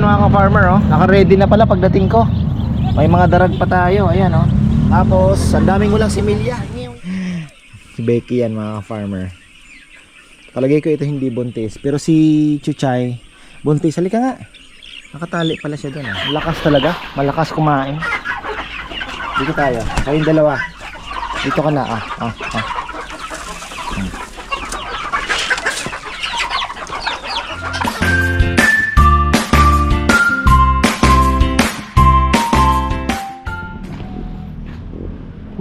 Ayan mga ka-farmer oh. Naka-ready na pala pagdating ko. May mga darag pa tayo. Ayan oh. Tapos, ang daming ulang similya. Si Becky yan mga ka-farmer. Palagay ko ito hindi buntis. Pero si Chuchay, buntis. Halika nga. Nakatali pala siya doon. Ah. Lakas talaga. Malakas kumain. Dito tayo. Kayong dalawa. Dito ka na. Ah, ah, ah.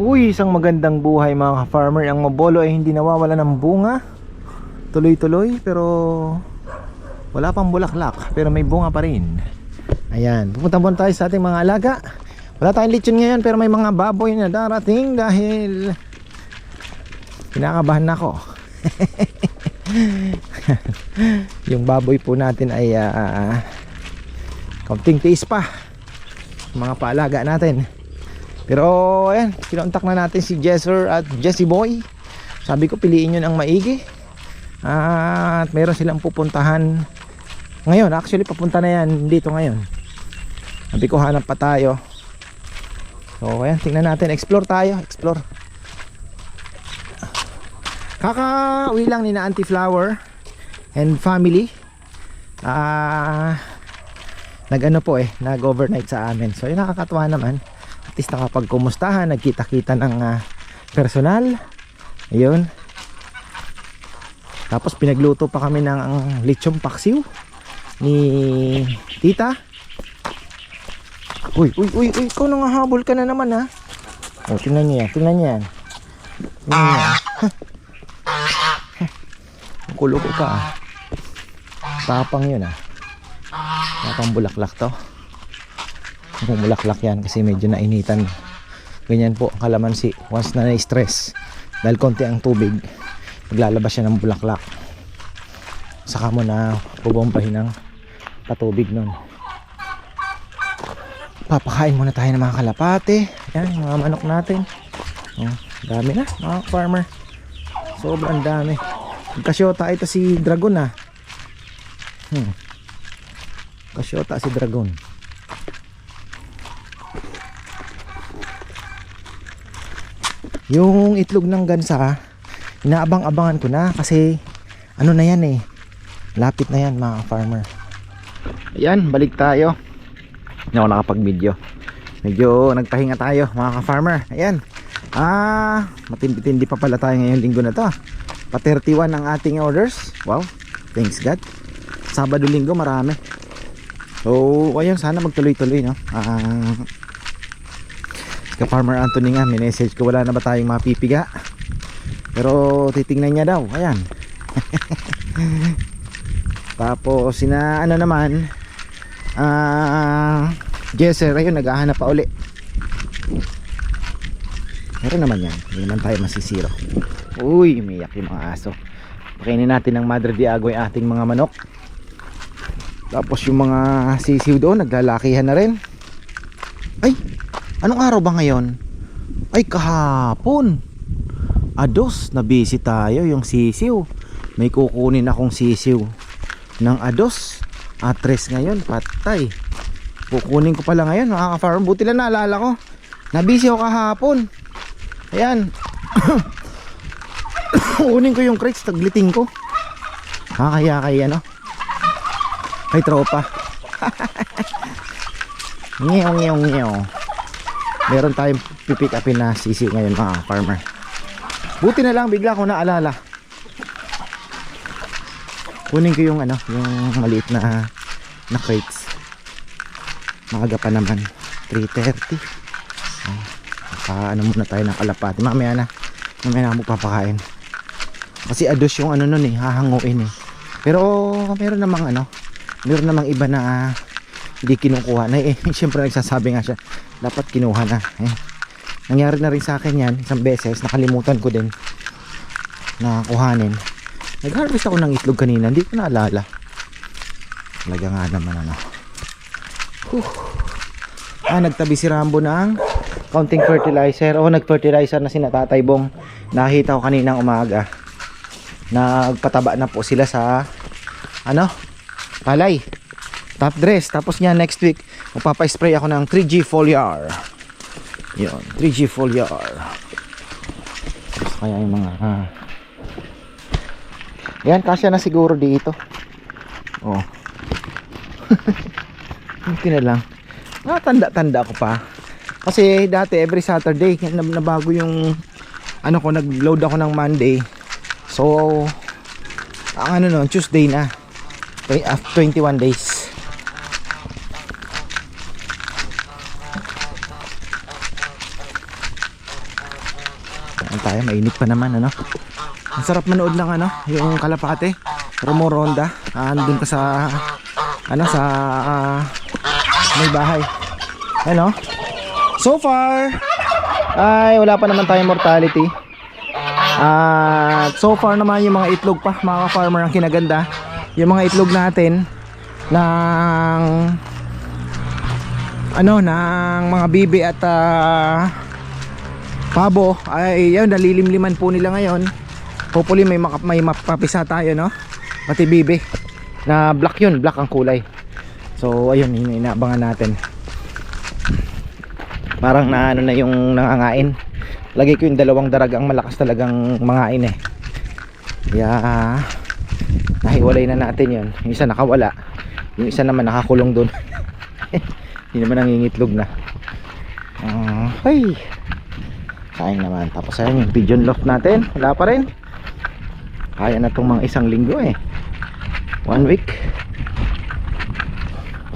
Uy, isang magandang buhay mga farmer Ang mabolo ay hindi nawawala ng bunga. Tuloy-tuloy pero wala pang bulaklak pero may bunga pa rin. Ayan, pupunta muna tayo sa ating mga alaga. Wala tayong lechon ngayon pero may mga baboy na darating dahil kinakabahan na ako. Yung baboy po natin ay uh, kaunting tiis pa. Mga paalaga natin. Pero ayan, kinontak na natin si Jesser at Jesse Boy. Sabi ko piliin yun ang maigi. At meron silang pupuntahan ngayon. Actually papunta na yan dito ngayon. Sabi ko hanap pa tayo. So ayan, tingnan natin. Explore tayo, explore. Kakauwi lang ni Auntie Flower and family. Ah, nag-ano po eh, nag-overnight sa amin. So yun nakakatuwa naman at least nakapagkumustahan nagkita-kita ng ah, personal. Ayun. Tapos pinagluto pa kami ng ang lechong paksiw ni tita. Uy uy uy uy ikaw nangahabol ka na naman ha? O tingnan niya tingnan niya. Tingnan niya. Kulo ko ka ah. tapang yun ah. Tapang bulaklak to bumulaklak yan kasi medyo nainitan. Ganyan po ang kalamansi once na na-stress. Dahil konti ang tubig maglalabas siya ng bulaklak. Saka mo na bubombahin ng patubig nun. Papakain muna tayo ng mga kalapate. Yan mga manok natin. Oh, dami na mga farmer. Sobrang dami. Kasyota ito si dragon ah. Hmm. kasyota si dragon Yung itlog ng gansa, inaabang-abangan ko na kasi ano na yan eh. Lapit na yan mga farmer. Ayan, balik tayo. Hindi ako nakapag-video. Medyo nagpahinga tayo mga ka-farmer. Ayan. Ah, matindi-tindi pa pala tayo ngayong linggo na to. Pa 31 ang ating orders. Wow. Thanks God. Sabado linggo marami. So, ayun sana magtuloy-tuloy no. Ah, ka Farmer Anthony nga, may message ko wala na ba tayong mapipiga. Pero titingnan niya daw, ayan. Tapos sina ano naman, ah, Jesser, ayun naghahanap pa uli. Meron naman yan, hindi naman tayo masisiro. Uy, umiyak yung mga aso. Pakainin natin ng Madre Diago yung ating mga manok. Tapos yung mga sisiw doon, naglalakihan na rin. Ay, Anong araw ba ngayon? Ay kahapon. Ados, na tayo yung sisiw. May kukunin akong sisiw Ng ados. Atres ngayon, patay. Kukunin ko pala ngayon mga ka-farm Buti lang naalala ko. Nabisi ako kahapon. Ayan. Kukunin ko yung crates, tagliting ko. Kakaya kaya no Ay tropa. Ngew ngew ngew meron tayong pipick upin na sisiw ngayon mga farmer. Buti na lang bigla ko naalala. Kunin ko yung ano yung maliit na na crates. Maaga pa naman 3.30 oh, naka ano muna tayo ng kalapati. Mamaya na mamaya na magpapakain. Kasi ados yung ano nun eh hahanguin eh. Pero meron namang ano meron namang iba na hindi kinukuha na eh. Syempre nagsasabi nga siya dapat kinuha na. Eh. nangyari na rin sa akin yan isang beses nakalimutan ko din na kuhanin. Nag harvest ako ng itlog kanina hindi ko naalala. Talaga nga naman ano. Whew. ah nagtabi si Rambo ng counting fertilizer. O nag fertilizer na si Natatay Bong. Nakita ko kaninang umaga nagpataba na po sila sa ano palay top dress. Tapos niya next week, magpapa-spray ako ng 3G foliar. Yun, 3G foliar. Tapos kaya yung mga... ah. Yan, kasya na siguro dito. Oh. Buti na lang. Ah, tanda-tanda ko pa. Kasi dati every Saturday nab- nabago yung ano ko nag-load ako ng Monday. So ang ano noon Tuesday na. Tw- After 21 days. Ayan tayo, mainit pa naman ano. Ang sarap manood ng ano, yung Kalapate, Romoronda. Ah, andun ka sa ano sa ah, may bahay. Ano? So far ay wala pa naman tayong mortality. At so far naman yung mga itlog pa, mga farmer ang kinaganda. Yung mga itlog natin ng ano ng mga bibi at ah, pabo ay yun nalilimliman po nila ngayon. Hopefully may maka, may mapapisa tayo no. Pati bibi na black yun, black ang kulay. So ayun, yun, inaabangan natin. Parang na ano na yung nangangain. Lagay ko yung dalawang darag ang malakas talagang mangain eh. Kaya nahiwalay na natin yun. Yung isa nakawala. Yung isa naman nakakulong doon. Hindi naman nangingitlog na. Ah, ay. Sayang naman. Tapos ayun yung pigeon loft natin. Wala pa rin. Kaya na tong mga isang linggo eh. One week.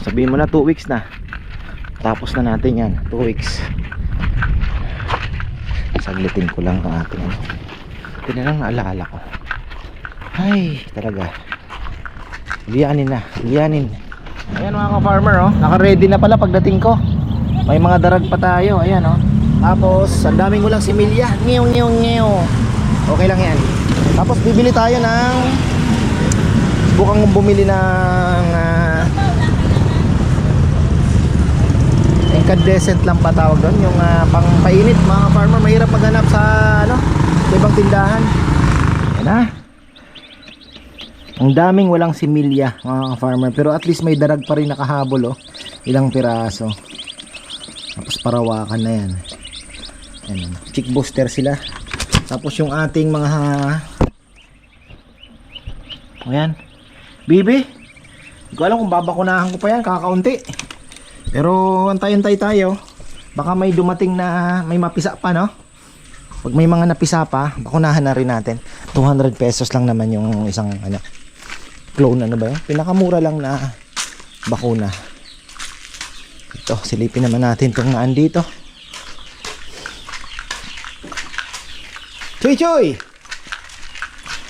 Sabihin mo na two weeks na. Tapos na natin yan. 2 weeks. Saglitin ko lang ang ating ano. Ito na lang naalaala ko. Ay, talaga. Liyanin na. Liyanin. Ayan mga ka-farmer oh. Naka-ready na pala pagdating ko. May mga darag pa tayo. Ayan oh. Tapos, ang daming ulang similya. Ngew, ngew, ngew. Okay lang yan. Tapos, bibili tayo ng Subukang bumili ng ah, incandescent lang pa tawag doon yung ah, pang painit mga farmer mahirap maghanap sa ano sa ibang tindahan yan na ang daming walang similya mga farmer pero at least may darag pa rin nakahabol oh. ilang piraso tapos parawakan na yan yan oh. chick booster sila tapos yung ating mga ayan bibi hindi ko alam kung babakunahan ko pa yan kakaunti pero antay-antay tayo. Baka may dumating na may mapisa pa, no? Pag may mga napisa pa, bakunahan na rin natin. 200 pesos lang naman yung isang ano, clone ano ba yun? Pinakamura lang na bakuna. Ito, silipin naman natin itong naan dito. Choy choy!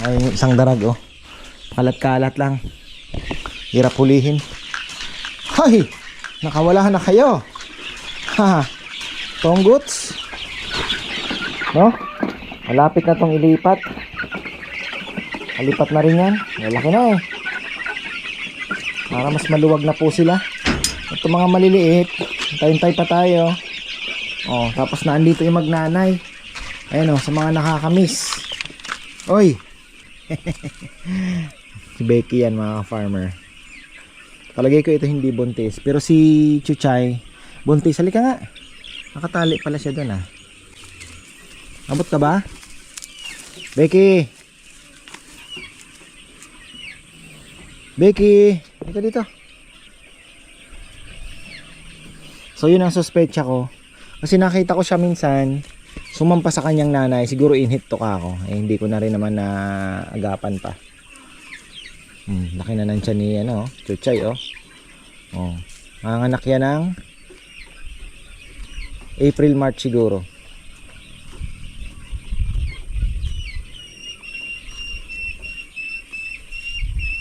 Ay, isang darag oh. Kalat-kalat lang. Hirap hulihin. Hay! Nakawala na kayo. Ha. Tongguts. No? Malapit na tong ilipat. Alipat na rin yan. Malaki na eh. Para mas maluwag na po sila. Ito mga maliliit. Hintay-hintay pa tayo. Oh, tapos na andito yung magnanay. Ayan oh, sa mga nakakamiss. Oy. si Becky yan mga farmer. Palagay ko ito hindi buntis. Pero si Chuchay, buntis. Halika nga. Nakatali pala siya doon ah. Abot ka ba? Becky! Becky! Halika dito. So yun ang suspecha ko. Kasi nakita ko siya minsan, sumampa sa kanyang nanay. Siguro inhit to ka ako. Eh hindi ko na rin naman na agapan pa. Hmm, laki na tiyan ni ano, Chuchay oh. Oh. Manganak yan ng April, March siguro.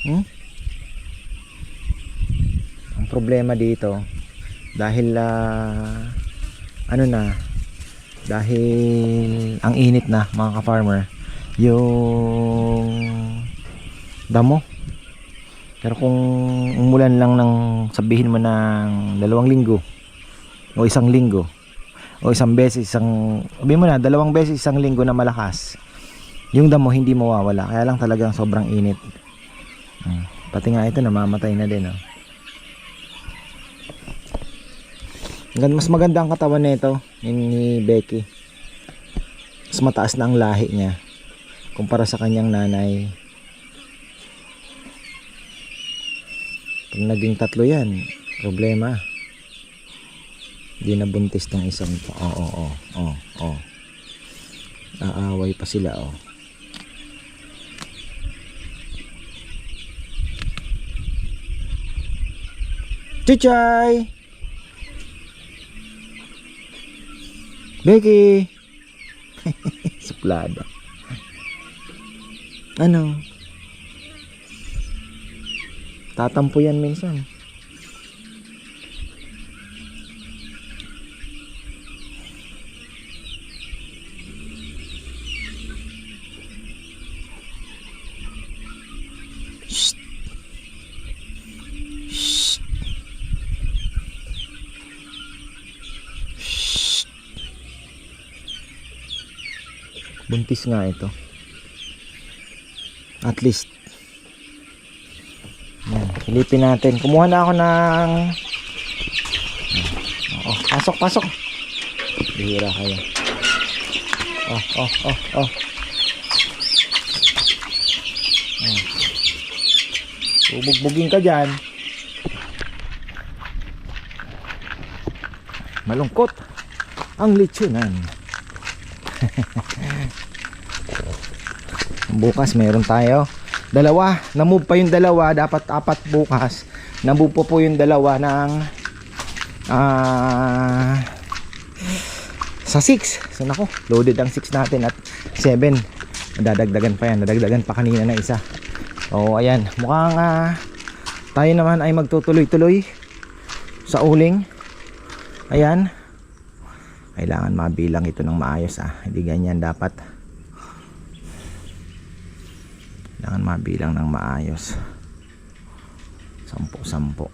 Hmm? Ang problema dito dahil ah, ano na dahil ang init na mga ka-farmer yung damo pero kung umulan lang ng sabihin mo ng dalawang linggo o isang linggo o isang beses isang sabihin mo na dalawang beses isang linggo na malakas yung damo hindi mawawala kaya lang talagang sobrang init Hmm. pati nga ito namamatay na din oh. Mas maganda ang katawan nito ni, Becky. Mas mataas na ang lahi niya kumpara sa kanyang nanay. Pag naging tatlo yan, problema. Hindi na buntis ng isang. Oo, oo, oo, oo. Aaway pa sila, oh. Chuchay! Becky! Suplada. Ano? Tatampo yan minsan. Buntis nga ito. At least. Yan, silipin natin. Kumuha na ako ng... Oh, pasok, pasok. Bihira kayo. Oh, oh, oh, oh. Bubugbugin ka dyan. Malungkot ang lechonan. bukas meron tayo. Dalawa. Na-move pa yung dalawa. Dapat apat bukas. Na-move po po yung dalawa ng ah sa 6 so nako loaded ang 6 natin at 7 nadadagdagan pa yan. Nadagdagan pa kanina na isa. O ayan. Mukhang ah, tayo naman ay magtutuloy-tuloy sa uling. Ayan. Kailangan mabilang ito ng maayos ah. Hindi ganyan dapat kailangan mabilang ng maayos. Sampo sampo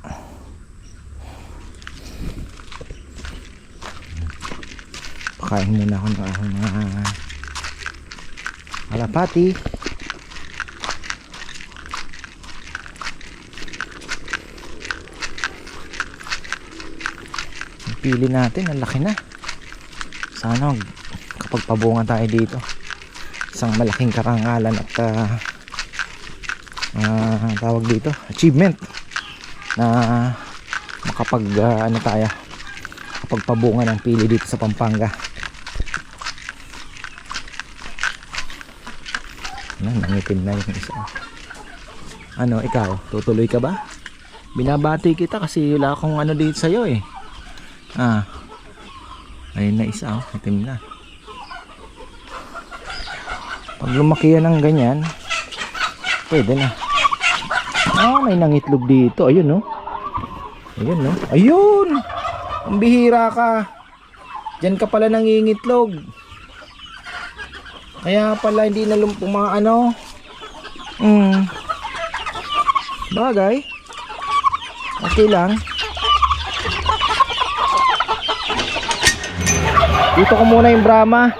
pakain muna ako ng ako ng kalapati. Pili natin ang laki na. Sana kapag pabunga tayo dito isang malaking karangalan at ah, ah, tawag dito achievement na makapag ah, ano tayo kapag pabunga ng pili dito sa Pampanga. Ano, nangitim na yung isa. Ano ikaw tutuloy ka ba? Binabati kita kasi wala akong ano dito sa'yo eh. Ah. Ayun na isa oh itim na. Pag lumaki yan ng ganyan pwede na ah may nangitlog dito. Ayun no? Ayun no? Ayun! Ang bihira ka. Dyan ka pala nangingitlog. Kaya pala hindi na mga ano. Hmm. Bagay. Okay lang. Dito ko muna yung Brahma.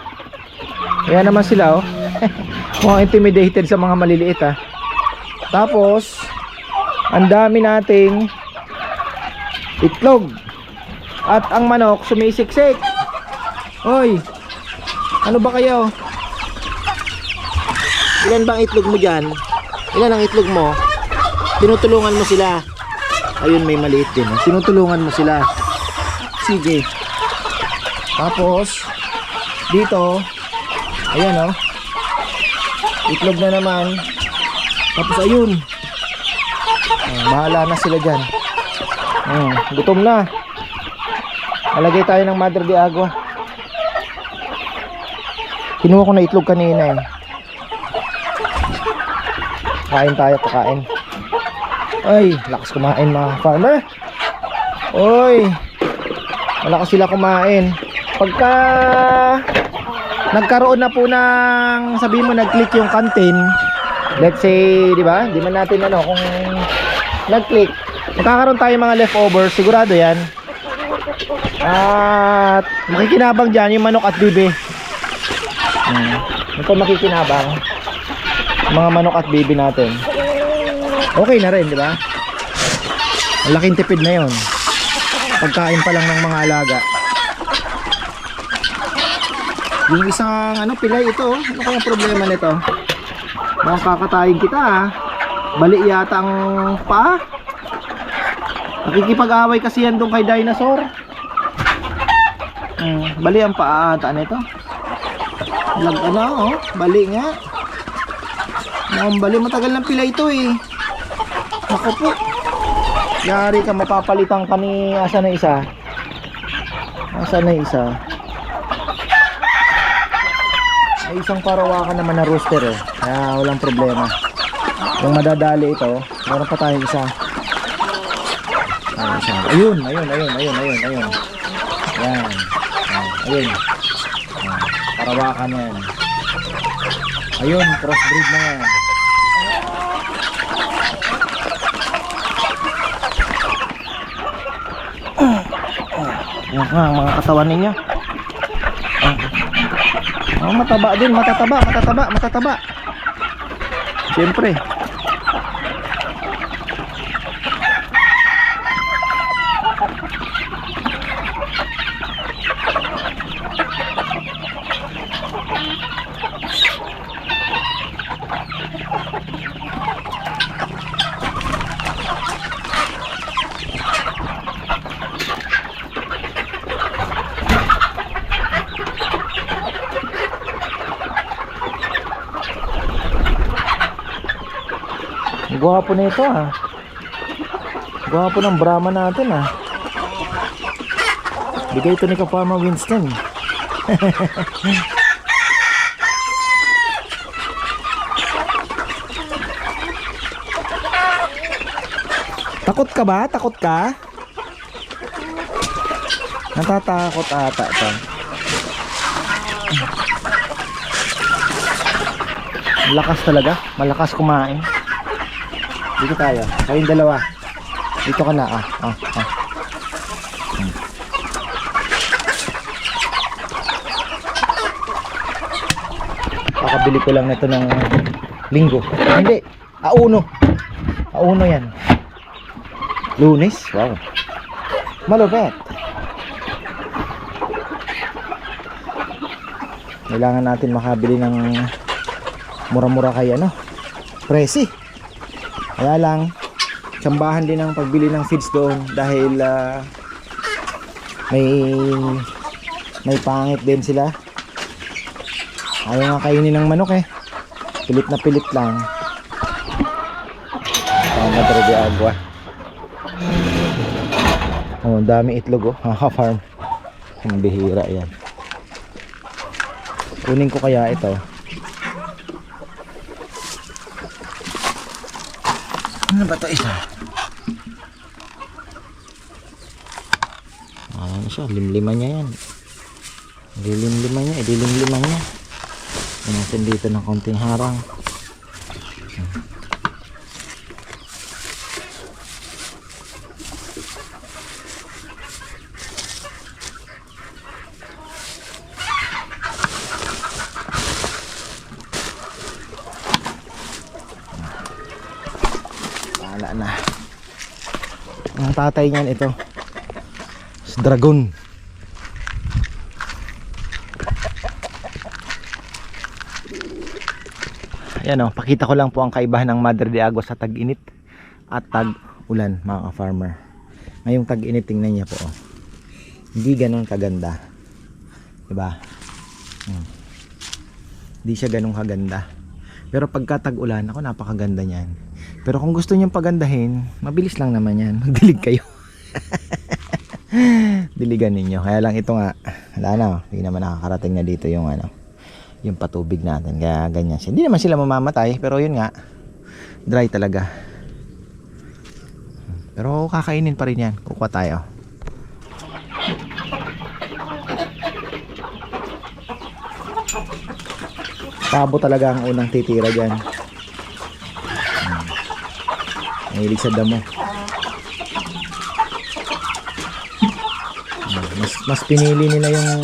Kaya naman sila oh. Mga intimidated sa mga maliliit ah. Tapos ang dami nating itlog at ang manok sumisiksik. Hoy ano ba kayo? Ilan bang itlog mo dyan? Ilan ang itlog mo? Tinutulungan mo sila. Ayun may maliit din ah. tinutulungan mo sila. Sige. Tapos dito ayan oh. Itlog na naman. Tapos ayun Ah, bahala na sila dyan. Hmm, gutom na. Alagay tayo ng mother de agua. Kinuha ko na itlog kanina eh. Kain tayo pakain. Ay lakas kumain mga farmer. Oy malakas sila kumain. Pagka nagkaroon na po ng sabihin mo nag-click yung canteen let's say di ba? Di man natin ano kung nag-click magkakaroon tayo mga leftovers sigurado yan at makikinabang dyan yung manok at bibi hmm. ito makikinabang mga manok at bibi natin okay na rin di ba laking tipid na yon Pagkain pa lang ng mga alaga. Yung isang ano pilay ito, oh. ano kaya problema nito? Mukhang kakatayin kita ah. Bali yata ang paa. Nakikipag-away kasi yan doon kay dinosaur. Hmm, bali ang paa ata nito. Lag ano oh, bali nga. Mukhang bali matagal ng pila ito eh. Ako po. Yari ka mapapalitan ka ni asa na isa. Asa na isa. May isang parawakan naman na rooster eh. Kaya walang problema. Yung madadali ito, meron pa tayong isa. Ayun, isa. ayun, ayun, ayun, ayun, ayun, ayun. Ayun. Parawakan yan. Ayun, crossbreed na yan. Yan nga, mga katawan ninyo. Oh, mataba din, matataba, matataba, matataba. Siyempre. Gwapo na ito ah. Gwapo ng Brahma natin ah. Bigay ito ni Kapama Winston. Takot ka ba? Takot ka? Natatakot ata ito. Lakas talaga. Malakas kumain. Dito tayo. Kayong dalawa. Dito ka na. Ah, ah, ah. Kakabili ko lang nito ng linggo. Hindi. Auno. Auno yan. Lunes? Wow. Malupet. Kailangan natin makabili ng mura-mura kay ano. Presi. Kaya lang, tsambahan din ang pagbili ng feeds doon dahil ah, may may pangit din sila. Ayaw nga kainin ng manok eh. Pilit na pilit lang. Ang madre de agua. Oh, dami itlog oh. Haka-farm. Ang bihira yan. Kunin ko kaya ito. Ano ba ito isa? Ano siya? Limliman niya yan. Lilimliman niya. Ililimliman niya. Pinasin dito ng konting harang. Wala na. Ang tatay niyan ito. Dragon. Ayan o, pakita ko lang po ang kaibahan ng Madre de Agua sa tag-init at tag-ulan mga ka-farmer. Ngayong tag-init tingnan niya po. Oh. Hindi ganun kaganda. 'Di ba? Hmm. Hindi siya ganun kaganda. Pero pagka tag-ulan, ako napakaganda niyan. Pero kung gusto niyong pagandahin, mabilis lang naman yan. Magdilig kayo. Diligan ninyo. Kaya lang ito nga, wala na. Hindi naman nakakarating na dito yung ano, yung patubig natin. Kaya ganyan siya. Hindi naman sila mamamatay, pero yun nga, dry talaga. Pero kakainin pa rin yan. Kukuha tayo. Tabo talaga ang unang titira dyan. Hmm. Mahilig sa damo. Mas, mas pinili nila yung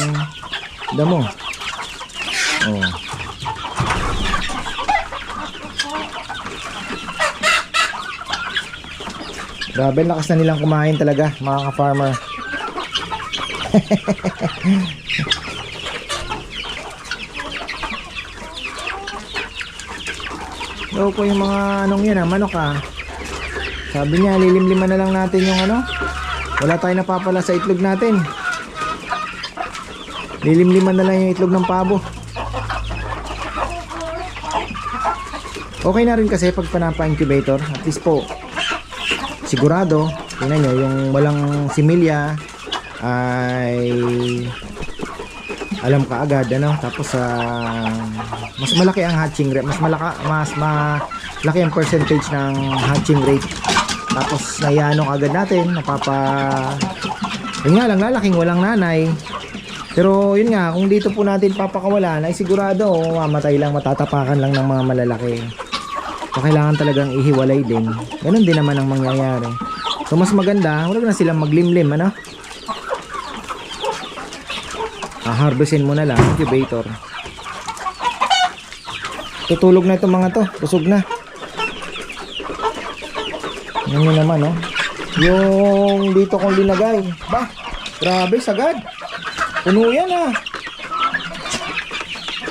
damo. Oh. Grabe, lakas na nilang kumain talaga, mga ka-farmer. Daw po yung mga anong yan ah, manok ah. Sabi niya, lilimliman na lang natin yung ano. Wala tayong napapala sa itlog natin. Lilimliman na lang yung itlog ng pabo. Okay na rin kasi pag panapa-incubator. At least po, sigurado, tingnan nyo, yung walang similya ay alam ka agad ano tapos sa mas malaki ang hatching rate mas malaka mas malaki ang percentage ng hatching rate tapos naiano agad natin napapa yun nga lang lalaking walang nanay. Pero yun nga kung dito po natin papakawalan ay sigurado oh, mamatay lang matatapakan lang ng mga malalaki. So kailangan talagang ihiwalay din. Ganun din naman ang mangyayari. So mas maganda wala na silang maglimlim ano? Harvestin mo na lang incubator. Tutulog na itong mga to busog na yan yun naman oh. Yung dito kong linagay ba? Grabe sagad. Puno yan ah.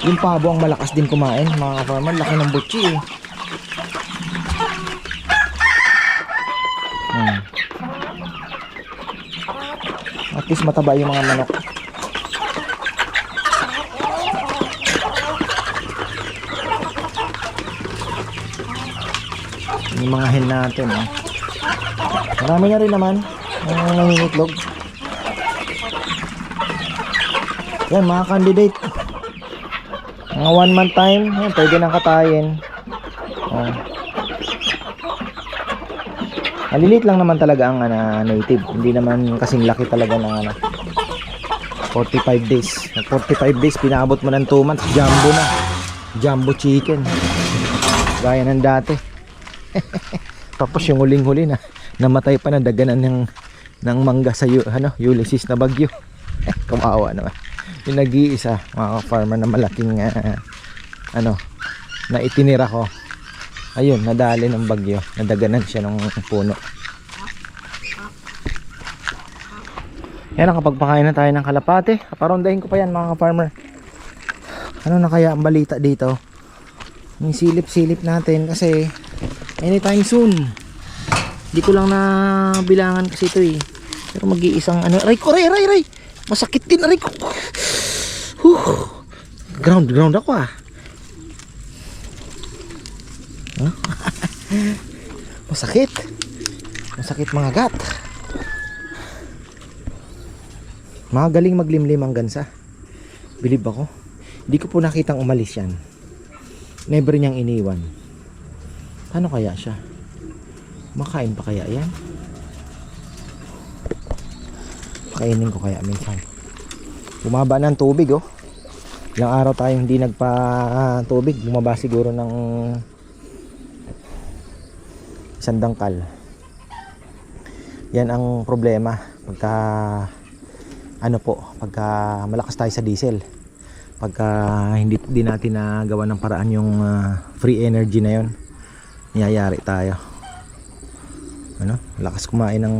Yung pabo ang malakas din kumain mga farmer laki ng butchi eh. Hmm. at least mataba yung mga manok. Yung mga hen natin eh. Marami na rin naman. Ang nangingitlog. Yan mga candidate. Mga one month time. Yan, pwede nang katayin. Oh. maliliit lang naman talaga ang ano, native. Hindi naman kasing laki talaga ng ano 45 days. 45 days pinabot mo ng 2 months. Jumbo na. Jumbo chicken. Gaya ng dati. Tapos yung huling-huli na namatay pa na daganan ng ng mangga sa ano, Ulysses na bagyo. Kumawa naman. Yung nag-iisa, mga farmer na malaking ah, ano, na itinira ko. Ayun, nadali ng bagyo. Nadaganan siya ng puno. Yan, nakapagpakain na tayo ng kalapate. Kaparondahin ko pa yan mga farmer. Ano na kaya ang balita dito? Yung silip-silip natin kasi anytime soon hindi ko lang na bilangan kasi ito eh. Pero mag-iisang ano. Aray ko aray aray aray. Masakit din aray ko. Huh. ground ground ako ah. Masakit. Masakit mga gat. Magaling maglimlim ang gansa. Bilib ako. Hindi ko po nakitang umalis yan. Never niyang iniwan. Paano kaya siya? Makain pa kaya yan? Pakainin ko kaya minsan. Bumaba ng tubig oh. Ilang araw tayo hindi nagpa tubig. Bumaba siguro ng isang dangkal. Yan ang problema pagka ano po, pagka malakas tayo sa diesel. Pagka hindi din natin nagawa ng paraan yung ah, free energy na yon niyayari tayo ano? Lakas kumain ng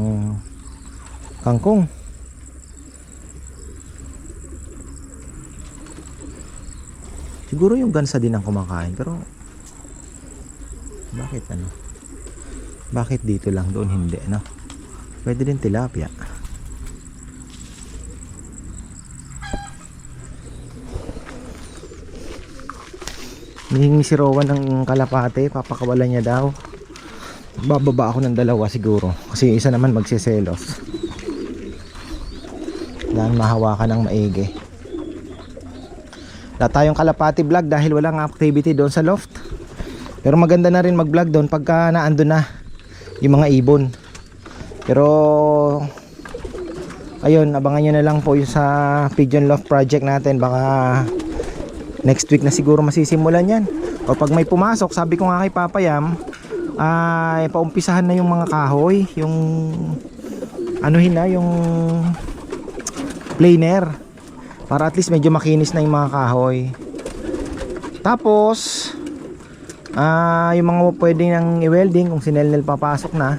kangkong. Siguro yung gansa din ang kumakain pero bakit ano? Bakit dito lang doon hindi no pwede din tilapia. Nihingi si Rowan ng kalapate, papakawalan niya daw. Bababa ako ng dalawa siguro. Kasi isa naman magsiselos. Dahil mahawakan ng maigi. Wala tayong kalapati vlog dahil walang activity doon sa loft. Pero maganda na rin mag-vlog doon pagka naandun na yung mga ibon. Pero ayun, abangan nyo na lang po yung sa Pigeon Loft project natin. Baka next week na siguro masisimulan yan o pag may pumasok sabi ko nga kay Papayam ay paumpisahan na yung mga kahoy yung anuhin na yung planer. Para at least medyo makinis na yung mga kahoy. Tapos ah yung mga pwedeng nang i-welding kung si Nelnel papasok na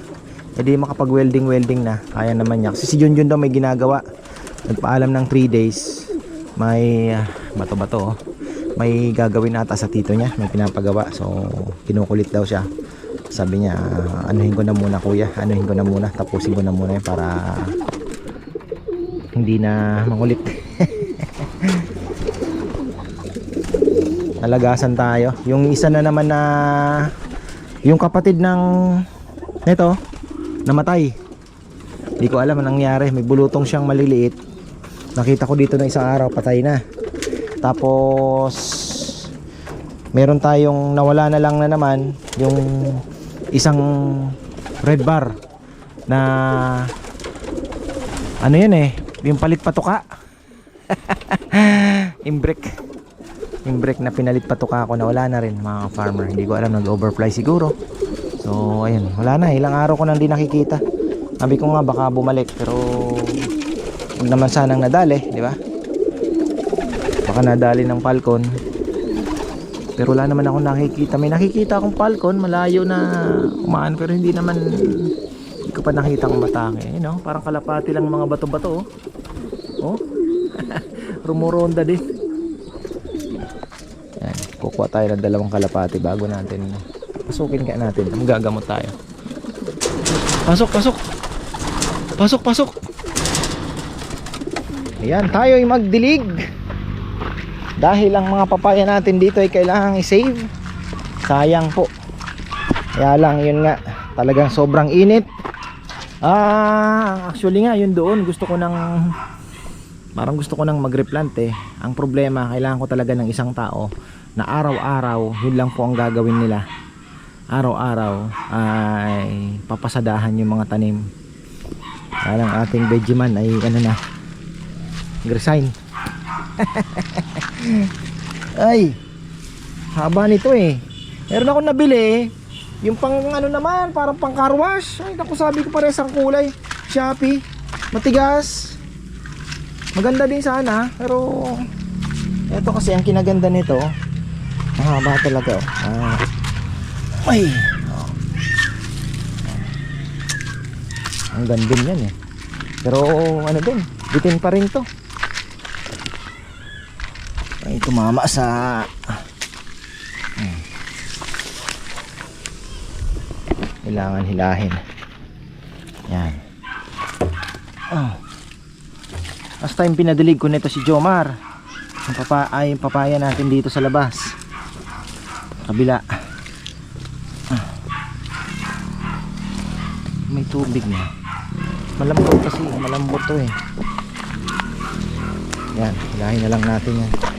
edi makapag welding welding na. Kaya naman niya. Kasi si Junjun daw may ginagawa. Nagpaalam ng 3 days. May ah, bato-bato oh. may gagawin ata sa tito niya. May pinapagawa. So kinukulit daw siya sabi niya anuhin ko na muna kuya. Anuhin ko na muna. Tapusin ko na muna yun para hindi na mangulit alagasan tayo. Yung isa na naman na yung kapatid ng neto namatay. Hindi ko alam anong nangyari. May bulutong siyang maliliit. Nakita ko dito na isang araw patay na. Tapos meron tayong nawala na lang na naman yung isang red bar na ano yun eh yung palit patuka. Imbrek imbrek na pinalit patuka ko na wala na rin mga farmer. Hindi ko alam nag overfly siguro. So ayun wala na. Ilang araw ko nang di nakikita. Sabi ko nga baka bumalik pero huwag naman sanang nadali di ba? Baka nadali ng falcon pero wala naman ako nakikita. May nakikita akong falcon malayo na kumaan pero hindi naman hindi ko pa nakita kung matake you know, parang kalapati lang mga bato-bato oh, oh. rumuronda din. Yan, kukuha tayo ng dalawang kalapati bago natin pasukin ka natin. Magagamot tayo. Pasok pasok! Pasok pasok! Ayan, tayo ay magdilig. Dahil ang mga papaya natin dito ay kailangang i-save. Sayang po. Kaya lang, yun nga. Talagang sobrang init. Ah, actually nga, yun doon. Gusto ko nang... Parang gusto ko nang mag-replant eh. Ang problema, kailangan ko talaga ng isang tao na araw-araw, yun lang po ang gagawin nila. Araw-araw ay papasadahan yung mga tanim. Kaya lang ating Vegeman ay ano na, Nag-resign. Ay. Haba nito eh. Meron ako nabili. Yung pang ano naman, parang pang car wash. Ay, naku sabi ko pares ang kulay. Shopee. Matigas. Maganda din sana, pero ito kasi ang kinaganda nito. Mahaba talaga oh. Ah. Ay. Ang ganda yan eh. Pero ano din, bitin pa rin to ay tumama sa hmm. kailangan hilahin. Yan. Oh. last time pinadilig ko nito si Jomar. Yung papa ay yung papaya natin dito sa labas. Kabila. Ah. may tubig na. Malambot kasi malambot to eh. Yan hilahin na lang natin yan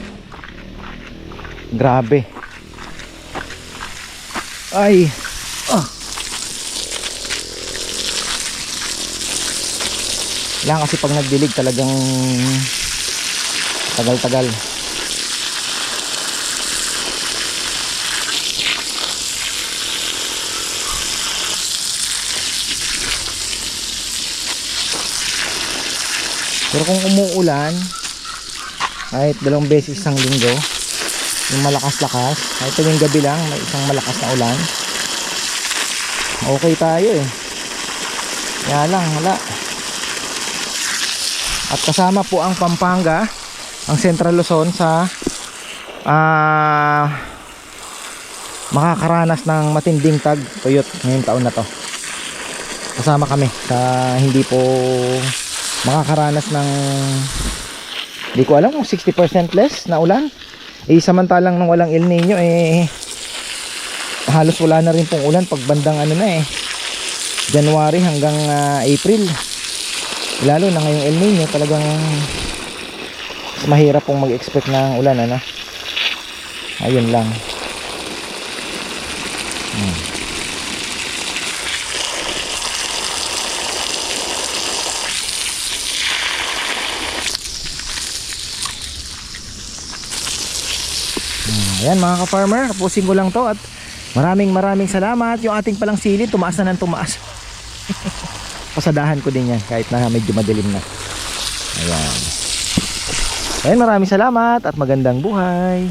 Grabe. Ay. Ah. Lang kasi pag nagdilig talagang tagal-tagal. Pero kung umuulan, kahit dalawang beses isang linggo, yung malakas-lakas. Kahit tuwing gabi lang may isang malakas na ulan. Okay tayo eh. Kaya lang wala. At kasama po ang Pampanga ang Central Luzon sa ah makakaranas ng matinding tag tuyot ngayong taon na to. Kasama kami sa hindi po makakaranas ng hindi ko alam kung 60% less na ulan eh samantalang nang walang El Nino eh halos wala na rin pong ulan pag bandang ano na eh January hanggang ah, April. Lalo na ngayong El Nino talagang mahirap pong mag-expect ng ulan ano? Ayun lang. Hmm. Ayan mga ka-farmer, tapusin ko lang to at maraming maraming salamat. Yung ating palang sili, tumaas na ng tumaas. Pasadahan ko din yan kahit na medyo madilim na. Ayan. Ayan, maraming salamat at magandang buhay.